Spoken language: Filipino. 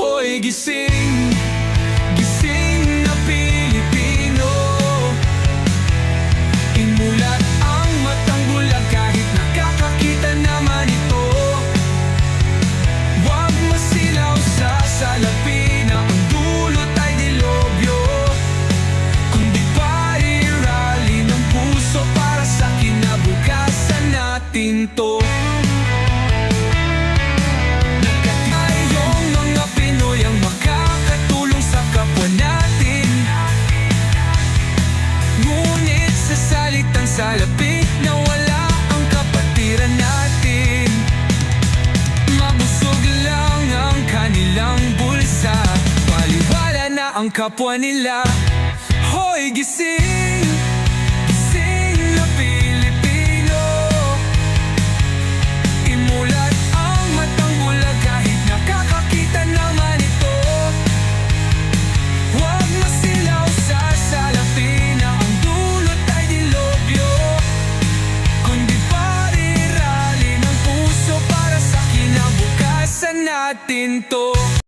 ako'y gising. salapi na wala ang kapatiran natin. Mabusog lang ang kanilang bulsa. Paliwala na ang kapwa nila. Hoy gising! natin to